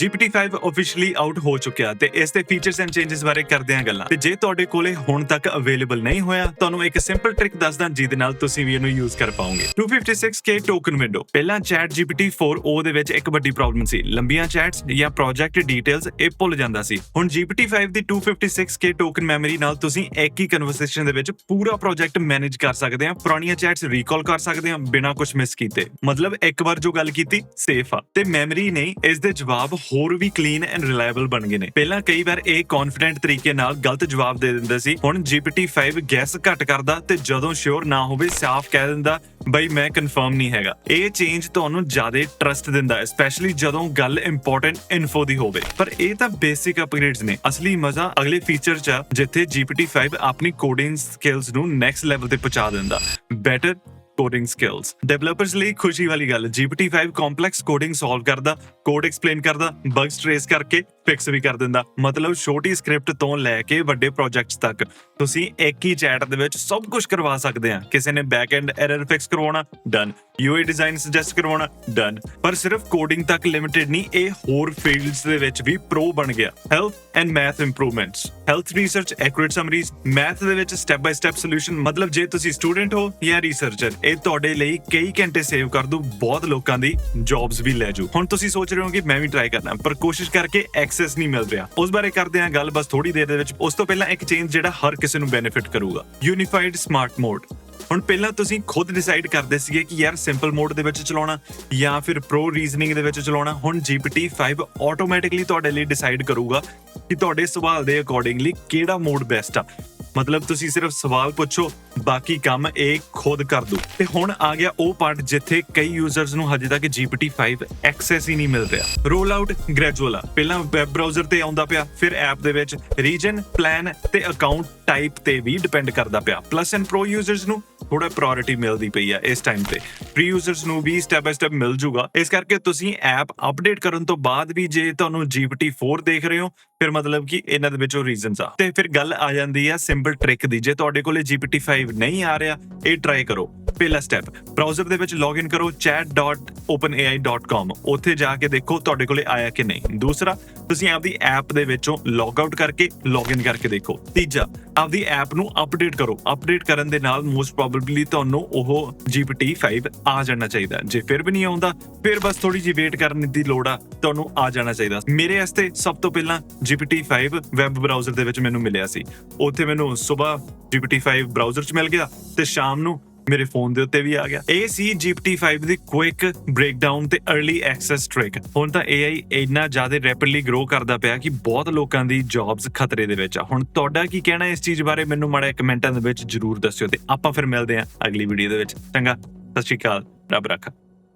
GPT-5 officially out ਹੋ ਚੁੱਕਿਆ ਤੇ ਇਸ ਦੇ ਫੀਚਰਸ ਐਂਡ ਚੇਂਜਸ ਬਾਰੇ ਕਰਦੇ ਹਾਂ ਗੱਲਾਂ। ਤੇ ਜੇ ਤੁਹਾਡੇ ਕੋਲੇ ਹੁਣ ਤੱਕ ਅਵੇਲੇਬਲ ਨਹੀਂ ਹੋਇਆ, ਤੁਹਾਨੂੰ ਇੱਕ ਸਿੰਪਲ ਟ੍ਰਿਕ ਦੱਸਦਾ, ਜਿਹਦੇ ਨਾਲ ਤੁਸੀਂ ਵੀ ਇਹਨੂੰ ਯੂਜ਼ ਕਰ ਪਾਓਗੇ। 256k ਟੋਕਨ ਵਿੰਡੋ ਪਹਿਲਾਂ ਚੈਟ GPT 4o ਦੇ ਵਿੱਚ ਇੱਕ ਵੱਡੀ ਪ੍ਰੋਬਲਮ ਸੀ। ਲੰਬੀਆਂ ਚੈਟਸ ਜਾਂ ਪ੍ਰੋਜੈਕਟ ਡਿਟੇਲਸ ਇਹ ਭੁੱਲ ਜਾਂਦਾ ਸੀ। ਹੁਣ GPT-5 ਦੀ 256k ਟੋਕਨ ਮੈਮਰੀ ਨਾਲ ਤੁਸੀਂ ਇੱਕ ਹੀ ਕਨਵਰਸੇਸ਼ਨ ਦੇ ਵਿੱਚ ਪੂਰਾ ਪ੍ਰੋਜੈਕਟ ਮੈਨੇਜ ਕਰ ਸਕਦੇ ਆ। ਪੁਰਾਣੀਆਂ ਚੈਟਸ ਰੀਕਾਲ ਕਰ ਸਕਦੇ ਆ, ਬਿਨਾਂ ਕੁਝ ਮਿਸ ਕੀਤੇ। ਮਤਲਬ ਇੱਕ ਵਾਰ ਜੋ ਗੱਲ ਕੀਤੀ ਸੇਫ ਆ। ਤੇ ਮੈਮਰੀ ਨਹੀਂ, ਇਸ ਦੇ ਜਵਾਬ ਹੋਰ ਵੀ ਕਲੀਨ ਐਂਡ ਰਿਲਾਇਬਲ ਬਣ ਗਏ ਨੇ। ਪਹਿਲਾਂ ਕਈ ਵਾਰ ਇਹ ਕੌਨਫੀਡੈਂਟ ਤਰੀਕੇ ਨਾਲ ਗਲਤ ਜਵਾਬ ਦੇ ਦਿੰਦਾ ਸੀ। ਹੁਣ GPT-5 ਗੈਸ ਘੱਟ ਕਰਦਾ ਤੇ ਜਦੋਂ ਸ਼ੋਰ ਨਾ ਹੋਵੇ, ਸਾਫ਼ ਕਹਿ ਦਿੰਦਾ, ਬਈ, ਮੈਂ ਕਨਫਰਮ ਨਹੀਂ ਹੈਗਾ। ਇਹ ਚੇਂਜ ਤੁਹਾਨੂੰ ਜ਼ਿਆਦਾ ਟਰਸਟ ਦਿੰਦਾ ਹੈ ਸਪੈਸ਼ਲੀ ਜਦੋਂ ਗੱਲ ਇੰਪੋਰਟੈਂਟ ਇਨਫੋ ਦੀ ਹੋਵੇ। ਪਰ ਇਹ ਤਾਂ ਬੇਸਿਕ ਅਪਗ੍ਰੇਡਸ ਨੇ। ਅਸਲੀ ਮਜ਼ਾ ਅਗਲੇ ਫੀਚਰ 'ਚ ਜਿੱਥੇ GPT-5 ਆਪਣੀ ਕੋਡਿੰਗ ਸਕਿੱਲਸ ਨੂੰ ਨੈਕਸਟ ਲੈਵਲ ਤੇ ਪਹੁੰਚਾ ਦਿੰਦਾ। ਬੈਟਰ ਕੋਡਿੰਗ ਸਕਿੱਲਸ ਡਿਵੈਲਪਰਸ ਲਈ ਖੁਸ਼ੀ ਵਾਲੀ ਗੱਲ GPT-5 ਕੰਪਲੈਕਸ ਕੋਡਿੰਗ ਸੋਲਵ ਕਰਦਾ ਕੋਡ ਐਕਸਪਲੇਨ ਕਰਦਾ ਬਗਸ ਟ੍ਰੇਸ ਕਰਕੇ ਫਿਕਸ ਵੀ ਕਰ ਦਿੰਦਾ। ਮਤਲਬ ਛੋਟੀ ਸਕ੍ਰਿਪਟ ਤੋਂ ਲੈ ਕੇ ਵੱਡੇ ਪ੍ਰੋਜੈਕਟਸ ਤੱਕ। ਤੁਸੀਂ ਇੱਕ ਹੀ ਚੈਟ ਦੇ ਵਿੱਚ ਸਭ ਕੁਝ ਕਰਵਾ ਸਕਦੇ ਆ। ਕਿਸੇ ਨੇ ਬੈਕਐਂਡ ਐਰਰ ਫਿਕਸ ਕਰਵਾਉਣਾ ਡਨ UI ਡਿਜ਼ਾਈਨ ਸੁਜੈਸਟ ਕਰਵਾਉਣਾ ਡਨ ਪਰ ਸਿਰਫ ਕੋਡਿੰਗ ਤੱਕ ਲਿਮਿਟਿਡ ਨਹੀਂ, ਇਹ ਹੋਰ ਫੀਲਡਸ ਦੇ ਵਿੱਚ ਵੀ ਪ੍ਰੋ ਬਣ ਗਿਆ। Health and math improvements health research accurate summaries math ਦੇ ਵਿੱਚ ਸਟੈਪ ਬਾਈ ਸਟੈਪ ਸੋਲੂਸ਼ਨ ਮਤਲਬ ਜੇ ਤੁਸੀਂ ਸਟੂਡੈਂਟ ਹੋ ਜਾਂ ਰਿਸਰਚਰ ਇਹ ਤੁਹਾਡੇ ਲਈ ਕਈ ਘੰਟੇ ਸੇਵ ਕਰ ਦੂ ਬਹੁਤ ਲੋਕਾਂ ਦੀ ਜੌਬਸ ਵੀ ਲੈ ਜੂ। ਹੁਣ ਤੁਸੀਂ ਸੋਚ ਰਹੇ ਹੋ ਕਿ ਮੈਂ ਵੀ ਟਰਾਈ ਕਰਨਾ, ਪਰ ਕੋਸ਼ਿਸ਼ ਕਰਕੇ ਐਕਸੈਸ ਨਹੀਂ ਮਿਲ ਰਿਹਾ। ਉਸ ਬਾਰੇ ਕਰਦੇ ਹਾਂ ਗੱਲ, ਬਸ ਥੋੜੀ ਦੇਰ ਦੇ ਵਿੱਚ। ਉਸ ਤੋਂ ਪਹਿਲਾਂ ਇੱਕ ਚੇਂਜ ਜਿਹੜਾ ਹਰ ਕਿਸੇ ਨੂੰ ਬੈਨੀਫਿਟ ਕਰੂਗਾ। ਯੂਨੀਫਾਈਡ ਸਮਾਰਟ ਮੋਡ ਹੁਣ ਪਹਿਲਾਂ ਤੁਸੀਂ ਖੁਦ ਡਿਸਾਈਡ ਕਰਦੇ ਸੀਗੇ ਕਿ ਯਾਰ ਸਿੰਪਲ ਮੋਡ ਦੇ ਵਿੱਚ ਚਲਾਉਣਾ ਜਾਂ ਫਿਰ ਪ੍ਰੋ ਰੀਜ਼ਨਿੰਗ ਦੇ ਵਿੱਚ ਚਲਾਉਣਾ। ਹੁਣ GPT-5 ਆਟੋਮੈਟਿਕਲੀ ਤੁਹਾਡੇ ਲਈ ਡਿਸਾਈਡ ਕਰੂਗਾ ਕਿ ਤੁਹਾਡੇ ਸਵਾਲ ਦੇ ਅਕੋਰਡਿੰਗਲੀ ਕਿਹੜਾ ਮੋਡ ਬੈਸਟ ਆ। ਮਤਲਬ ਤੁਸੀਂ ਸਿਰਫ ਸਵਾਲ ਪੁੱਛੋ, ਬਾਕੀ ਕੰਮ ਇਹ ਖੁਦ ਕਰ ਦੂ। ਤੇ ਹੁਣ ਆ ਗਿਆ ਉਹ ਪਾਰਟ ਜਿੱਥੇ ਕਈ ਯੂਜ਼ਰਸ ਨੂੰ ਹਜੇ ਤੱਕ GPT-5 ਐਕਸੈਸ ਹੀ ਨਹੀਂ ਮਿਲ ਰਿਹਾ। ਰੋਲ ਆਊਟ ਗ੍ਰੈਜੂਅਲ ਆ ਪਹਿਲਾਂ ਵੈਬ ਬ੍ਰਾਊਜ਼ਰ ਤੇ ਆਉਂਦਾ ਪਿਆ, ਫਿਰ ਐਪ ਦੇ ਵਿੱਚ ਰੀਜਨ ਪਲਾਨ ਤੇ ਅਕਾਊਂਟ ਟਾਈਪ ਤੇ ਵੀ ਡਿਪੈਂਡ ਕਰਦਾ ਪਿਆ। ਪਲੱਸ ਐਂਡ ਪ੍ਰੋ ਯੂਜ਼ਰਸ ਨੂੰ ਥੋੜਾ ਪ੍ਰਾਇੋਰਟੀ ਮਿਲਦੀ ਪਈ ਆ ਇਸ ਟਾਈਮ ਤੇ। ਪ੍ਰੀ ਯੂਜ਼ਰਸ ਨੂੰ ਵੀ ਸਟੈਪ ਬਾਈ ਸਟੈਪ ਮਿਲ ਜੂਗਾ। ਇਸ ਕਰਕੇ ਤੁਸੀਂ ਐਪ ਅਪਡੇਟ ਕਰਨ ਤੋਂ ਬਾਅਦ ਵੀ ਜੇ ਤੁਹਾਨੂੰ GPT-4 ਦੇਖ ਰਹੇ ਹੋ, ਫਿਰ ਮਤਲਬ ਕਿ ਇਹਨਾਂ ਦੇ ਵਿੱਚੋਂ ਰੀਜ਼ਨਸ ਆ। ਤੇ ਫਿਰ ਗੱਲ ਆ ਜਾਂਦੀ ਆ ਸਿੰਪਲ ਟ੍ਰਿਕ ਦੀ। ਜੇ ਤੁਹਾਡੇ ਕੋਲੇ GPT-5 ਨਹੀਂ ਆ ਰਿਹਾ, ਇਹ ਟਰਾਈ ਕਰੋ। ਪਹਿਲਾ ਸਟੈਪ ਬ੍ਰਾਊਜ਼ਰ ਦੇ ਵਿੱਚ ਲੌਗਇਨ ਕਰੋ chat.openai.com ਉੱਥੇ ਜਾ ਕੇ ਦੇਖੋ ਤੁਹਾਡੇ ਕੋਲੇ ਆਇਆ ਕਿ ਨਹੀਂ। ਦੂਸਰਾ, ਤੁਸੀਂ ਆਪਦੀ ਐਪ ਦੇ ਵਿੱਚੋਂ ਲੌਗ ਆਊਟ ਕਰਕੇ ਲੌਗਇਨ ਕਰਕੇ ਦੇਖੋ। ਤੀਜਾ, ਆਪਦੀ ਐਪ ਨੂੰ ਅਪਡੇਟ ਕਰੋ। ਅਪਡੇਟ ਕਰਨ ਦੇ ਨਾਲ ਮੋਸਟ ਪ੍ਰੋਬੇਬਲੀ ਤੁਹਾਨੂੰ ਉਹ GPT-5 ਆ ਜਾਣਾ ਚਾਹੀਦਾ। ਜੇ ਫਿਰ ਵੀ ਨਹੀਂ ਆਉਂਦਾ, ਫਿਰ ਬਸ ਥੋੜੀ ਜਿਹੀ ਵੇਟ ਕਰਨ ਦੀ ਲੋੜ ਆ, ਤੁਹਾਨੂੰ ਆ ਜਾਣਾ ਚਾਹੀਦਾ। ਮੇਰੇ ਵਾਸਤੇ ਸਭ ਤੋਂ ਪਹਿਲਾਂ GPT-5 ਵੈਬ ਬ੍ਰਾਊਜ਼ਰ ਦੇ ਵਿੱਚ ਮੈਨੂੰ ਮਿਲਿਆ ਸੀ। ਉੱਥੇ ਮੈਨੂੰ ਸਵੇਰ GPT-5 ਬ੍ਰਾਊਜ਼ਰ 'ਚ ਮਿਲ ਗਿਆ ਤੇ ਸ਼ਾਮ ਨੂੰ ਮੇਰੇ ਫੋਨ ਦੇ ਉੱਤੇ ਵੀ ਆ ਗਿਆ। ਇਹ ਸੀ GPT-5 ਦੀ ਕੁਇਕ ਬ੍ਰੇਕਡਾਊਨ ਤੇ अर्ਲੀ ਐਕਸੈਸ ਟ੍ਰਿਕ ਹੁਣ ਤਾਂ AI ਇੰਨਾ ਜ਼ਿਆਦਾ ਰੈਪਿਡਲੀ ਗਰੋ ਕਰਦਾ ਪਿਆ ਕਿ ਬਹੁਤ ਲੋਕਾਂ ਦੀ ਜੌਬਸ ਖਤਰੇ ਦੇ ਵਿੱਚ ਆ। ਹੁਣ ਤੁਹਾਡਾ ਕੀ ਕਹਿਣਾ ਇਸ ਚੀਜ਼ ਬਾਰੇ? ਮੈਨੂੰ ਮਾੜਾ ਕਮੈਂਟਾਂ ਦੇ ਵਿੱਚ ਜਰੂਰ ਦੱਸਿਓ ਤੇ ਆਪਾਂ ਫਿਰ ਮਿਲਦੇ ਹਾਂ ਅਗਲੀ ਵੀਡੀਓ ਦੇ ਵਿੱਚ। ਚੰਗਾ, ਸਤਿ ਸ਼੍ਰੀ ਅਕਾਲ, ਰੱਬ ਰੱਖਾ।